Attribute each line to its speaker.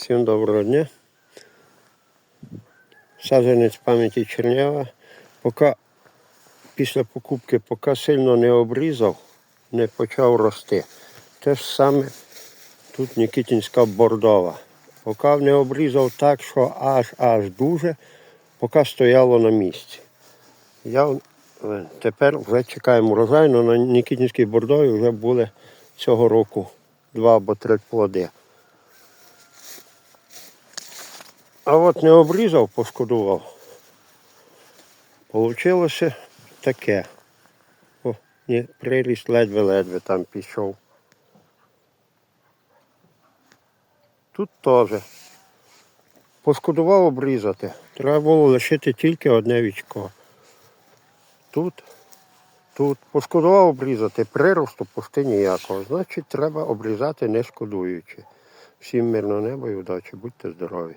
Speaker 1: Всім доброго дня. Саджанець пам'яті Чернява. Поки після покупки поки сильно не обрізав, не почав рости. Те ж саме тут Нікітінська бордова. Поки не обрізав так, що аж аж дуже, поки стояло на місці. Я е, тепер вже чекаємо урожай, але на Нікітінській бордові вже були цього року два або три плоди. А от не обрізав, пошкодував. Получилося таке. О, ні, приріст ледве-ледве там пішов. Тут теж. Пошкодував обрізати. Треба було лишити тільки одне вічко. Тут, тут пошкодував обрізати, приросту почти ніякого. Значить, треба обрізати не шкодуючи. Всім мирного неба і удачі, будьте здорові.